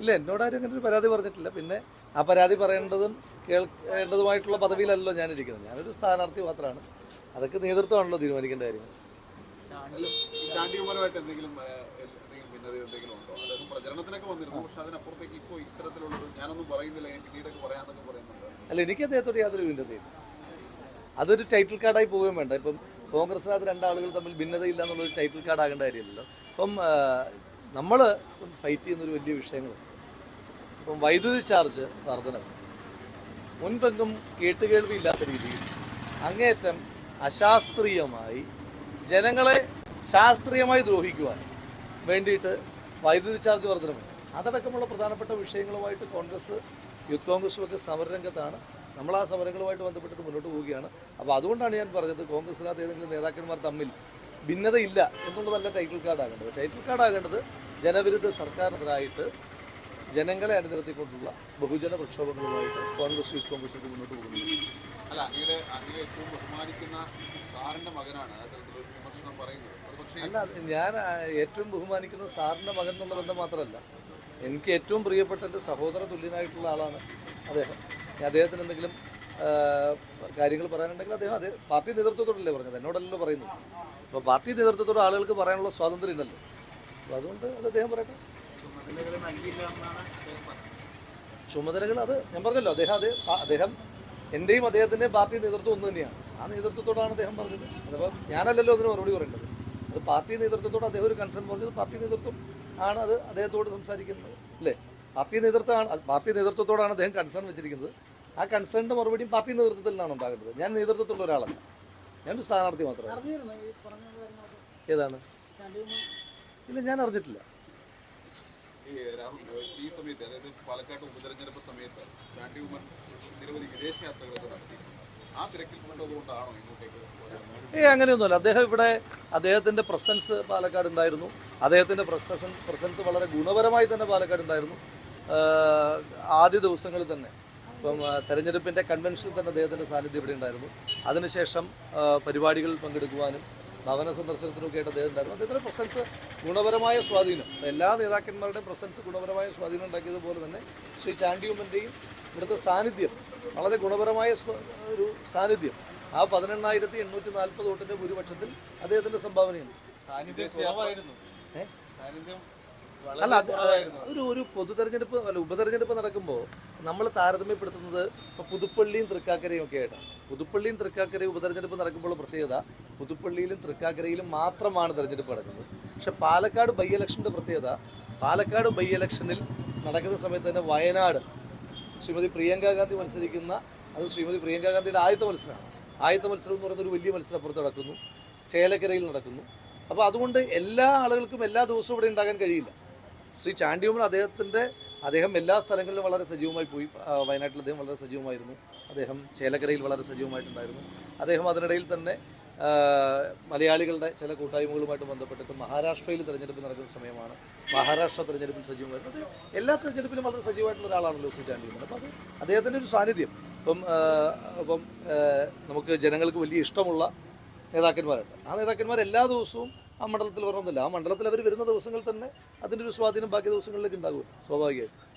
ഇല്ല എന്നോട് ആരും അങ്ങനെ ഒരു പരാതി പറഞ്ഞിട്ടില്ല. പിന്നെ ആ പരാതി പറയേണ്ടതും കേൾക്കേണ്ടതുമായിട്ടുള്ള പദവിയിലല്ലോ ഞാനിരിക്കുന്നത്. ഞാനൊരു സ്ഥാനാർത്ഥി മാത്രമാണ് അതൊക്കെ നേതൃത്വമാണല്ലോ തീരുമാനിക്കേണ്ട കാര്യങ്ങൾ അല്ല എനിക്ക് അദ്ദേഹത്തോട് യാതൊരു ഭിന്നതയില്ല അതൊരു ടൈറ്റിൽ കാർഡായി പോവുകയും വേണ്ട. ഇപ്പം കോൺഗ്രസിനകത്ത് രണ്ടാളുകൾ തമ്മിൽ ഭിന്നതയില്ല എന്നുള്ളൊരു ടൈറ്റിൽ കാർഡ് ആകേണ്ട കാര്യമില്ലല്ലോ. അപ്പം നമ്മൾ ഫൈറ്റ് ചെയ്യുന്നൊരു വലിയ വിഷയങ്ങളുണ്ട് ഇപ്പം വൈദ്യുതി ചാർജ് വർധനവ് മുൻപെങ്കും കേട്ടുകേൾവിയില്ലാത്ത രീതിയിൽ അങ്ങേയറ്റം അശാസ്ത്രീയമായി ജനങ്ങളെ ശാസ്ത്രീയമായി ദ്രോഹിക്കുവാൻ വേണ്ടിയിട്ട് വൈദ്യുതി ചാർജ് വർധനവ് അതടക്കമുള്ള പ്രധാനപ്പെട്ട വിഷയങ്ങളുമായിട്ട് കോൺഗ്രസ് യൂത്ത് കോൺഗ്രസും ഒക്കെ സമരരംഗത്താണ്. നമ്മൾ ആ സമരങ്ങളുമായിട്ട് ബന്ധപ്പെട്ടിട്ട് മുന്നോട്ട് പോവുകയാണ്. അപ്പോൾ അതുകൊണ്ടാണ് ഞാൻ പറഞ്ഞത് കോൺഗ്രസിനകത്ത് ഏതെങ്കിലും നേതാക്കന്മാർ തമ്മിൽ ഭിന്നതയില്ല എന്നുള്ളതല്ല ടൈറ്റിൽ കാർഡ് ആകേണ്ടത്. ടൈറ്റിൽ കാർഡ് ആകേണ്ടത് ജനവിരുദ്ധ സർക്കാരിനെതിരായിട്ട് ജനങ്ങളെ അണിനിരത്തിക്കൊണ്ടുള്ള ബഹുജന പ്രക്ഷോഭങ്ങളുമായിട്ട് കോൺഗ്രസ് യൂത്ത് കോൺഗ്രസ് മുന്നോട്ട് പോകുന്നു. അല്ല അങ്ങയുടെ അങ്ങയെ ഏറ്റവും ബഹുമാനിക്കുന്ന സാറിന്റെ മകനാണ് അത്തരത്തിലൊരു വിമർശനം പറയുന്നത്. അല്ല ഞാൻ ഏറ്റവും ബഹുമാനിക്കുന്ന സാറിന്റെ മകൻ എന്നുള്ള ബന്ധം മാത്രമല്ല എനിക്ക് ഏറ്റവും പ്രിയപ്പെട്ട എന്റെ സഹോദര തുല്യനായിട്ടുള്ള ആളാണ് അദ്ദേഹം. ഞാൻ അദ്ദേഹത്തിന് എന്തെങ്കിലും കാര്യങ്ങൾ പറയാനുണ്ടെങ്കിൽ അദ്ദേഹം അതേ പാർട്ടി നേതൃത്വത്തോടല്ലേ പറഞ്ഞത്? എന്നോടല്ലോ പറയുന്നത്. അപ്പോൾ പാർട്ടി നേതൃത്വത്തോട് ആളുകൾക്ക് പറയാനുള്ള സ്വാതന്ത്ര്യം ഉണ്ടല്ലോ. അപ്പോൾ അതുകൊണ്ട് അത് അദ്ദേഹം പറയട്ടെ. ചുമതലകൾ അത് ഞാൻ പറഞ്ഞല്ലോ അദ്ദേഹം അത് അദ്ദേഹം എന്റെയും അദ്ദേഹത്തിന്റെയും പാർട്ടി നേതൃത്വം ഒന്ന് തന്നെയാണ്. ആ നേതൃത്വത്തോടാണ് അദ്ദേഹം പറഞ്ഞത്. അതപ്പോൾ ഞാനല്ലല്ലോ അതിന് മറുപടി പറയേണ്ടത്. അത് പാർട്ടി നേതൃത്വത്തോട് അദ്ദേഹം ഒരു കൺസേൺ പറഞ്ഞത് പാർട്ടി നേതൃത്വം ആണ് അത് അദ്ദേഹത്തോട് സംസാരിക്കുന്നത് അല്ലേ? പാർട്ടി നേതൃത്വമാണ് പാർട്ടി നേതൃത്വത്തോടാണ് അദ്ദേഹം കൺസേൺ വെച്ചിരിക്കുന്നത്. ആ കൺസേണിന്റെ മറുപടിയും പാർട്ടി നേതൃത്വത്തിൽ നിന്നാണ് ഉണ്ടാകുന്നത്. ഞാൻ നേതൃത്വത്തിലുള്ള ഒരാളല്ല. ഞാനൊരു സ്ഥാനാർത്ഥി മാത്രമാണ് ഏതാണ്? ഇല്ല ഞാൻ അറിഞ്ഞിട്ടില്ല. ഈ ഈ സമയത്ത് അതായത് പാലക്കാട് ഉപതെരഞ്ഞെടുപ്പ് സമയത്ത് ചാണ്ടി ഉമ്മൻ നിരവധി വിദേശയാത്രകളൊക്കെ നടത്തി ആ തിരക്കിൽ കൊണ്ടതുകൊണ്ടാണോ ഇങ്ങോട്ടേക്ക്? ഏ അങ്ങനെയൊന്നുമല്ല. അദ്ദേഹം ഇവിടെ അദ്ദേഹത്തിന്റെ പ്രസൻസ് പാലക്കാട് ഉണ്ടായിരുന്നു. അദ്ദേഹത്തിന്റെ പ്രസൻസ് പ്രസൻസ് വളരെ ഗുണപരമായി തന്നെ പാലക്കാട് ഉണ്ടായിരുന്നു. ആദ്യ ദിവസങ്ങളിൽ തന്നെ. ഇപ്പം തെരഞ്ഞെടുപ്പിന്റെ കൺവെൻഷനിൽ തന്നെ അദ്ദേഹത്തിന്റെ സാന്നിധ്യം ഇവിടെ ഉണ്ടായിരുന്നു. അതിനുശേഷം പരിപാടികളിൽ പങ്കെടുക്കുവാനും ഭവന സന്ദർശനത്തിനൊക്കെ ആയിട്ട് അദ്ദേഹം ഉണ്ടായിരുന്നു. അദ്ദേഹത്തിന്റെ പ്രസൻസ് ഗുണപരമായ സ്വാധീനം. എല്ലാ നേതാക്കന്മാരുടെയും പ്രസൻസ് ഗുണപരമായ സ്വാധീനം ഉണ്ടാക്കിയതുപോലെ തന്നെ ശ്രീ ചാണ്ടിയുമ്മന്റെയും ഇവിടുത്തെ സാന്നിധ്യം വളരെ ഗുണപരമായ ഒരു സാന്നിധ്യം. ആ പതിനെണ്ണായിരത്തി എണ്ണൂറ്റി നാൽപ്പത് വോട്ടിന്റെ ഭൂരിപക്ഷത്തിൽ അദ്ദേഹത്തിന്റെ സംഭാവനയുണ്ട്. ഏ? അല്ല ഒരു ഒരു പൊതു തെരഞ്ഞെടുപ്പ് അല്ല ഉപതെരഞ്ഞെടുപ്പ് നടക്കുമ്പോൾ നമ്മൾ താരതമ്യപ്പെടുത്തുന്നത് ഇപ്പോൾ പുതുപ്പള്ളിയും തൃക്കാക്കരയും ഒക്കെ ആയിട്ടാണ്. പുതുപ്പള്ളിയും തൃക്കാക്കരയും ഉപതെരഞ്ഞെടുപ്പ് നടക്കുമ്പോൾ പ്രത്യേകത പുതുപ്പള്ളിയിലും തൃക്കാക്കരയിലും മാത്രമാണ് തെരഞ്ഞെടുപ്പ് നടക്കുന്നത്. പക്ഷെ പാലക്കാട് ബൈ ഇലക്ഷന്റെ പ്രത്യേകത പാലക്കാട് ബൈ ഇലക്ഷനിൽ നടക്കുന്ന സമയത്ത് തന്നെ വയനാട് ശ്രീമതി പ്രിയങ്ക ഗാന്ധി മത്സരിക്കുന്ന അത് ശ്രീമതി പ്രിയങ്ക ഗാന്ധിയുടെ ആദ്യത്തെ മത്സരമാണ്. ആദ്യത്തെ മത്സരം എന്ന് പറയുന്ന ഒരു വലിയ മത്സരം അപ്പുറത്ത് നടക്കുന്നു. ചേലക്കരയിൽ നടക്കുന്നു. അപ്പോൾ അതുകൊണ്ട് എല്ലാ ആളുകൾക്കും എല്ലാ ദിവസവും ഇവിടെ ഉണ്ടാകാൻ കഴിയില്ല. ശ്രീ ചാണ്ടിയോമൻ അദ്ദേഹത്തിന്റെ അദ്ദേഹം എല്ലാ സ്ഥലങ്ങളിലും വളരെ സജീവമായി പോയി വയനാട്ടിൽ അദ്ദേഹം വളരെ സജീവമായിരുന്നു. അദ്ദേഹം ചേലക്കരയിൽ വളരെ സജീവമായിട്ടുണ്ടായിരുന്നു. അദ്ദേഹം അതിനിടയിൽ തന്നെ മലയാളികളുടെ ചില കൂട്ടായ്മകളുമായിട്ട് ബന്ധപ്പെട്ടിട്ട് മഹാരാഷ്ട്രയിൽ തിരഞ്ഞെടുപ്പ് നടക്കുന്ന സമയമാണ് മഹാരാഷ്ട്ര തിരഞ്ഞെടുപ്പിൽ സജീവമായിരുന്നു. എല്ലാ തിരഞ്ഞെടുപ്പിലും വളരെ സജീവമായിട്ടുള്ള ഒരാളാണല്ലോ ശ്രീ ചാണ്ടിയുമ്മൻ അപ്പോൾ അത് അദ്ദേഹത്തിന്റെ ഒരു സാന്നിധ്യം. ഇപ്പം അപ്പം നമുക്ക് ജനങ്ങൾക്ക് വലിയ ഇഷ്ടമുള്ള നേതാക്കന്മാരുണ്ട്. ആ നേതാക്കന്മാർ എല്ലാ ദിവസവും ആ മണ്ഡലത്തിൽ വരണമെന്നില്ല ആ മണ്ഡലത്തിൽ അവർ വരുന്ന ദിവസങ്ങളിൽ തന്നെ അതിന്റെ ഒരു സ്വാധീനം ബാക്കി ദിവസങ്ങളിലേക്ക് ഉണ്ടാകും. സ്വാഭാവികമായിട്ടും.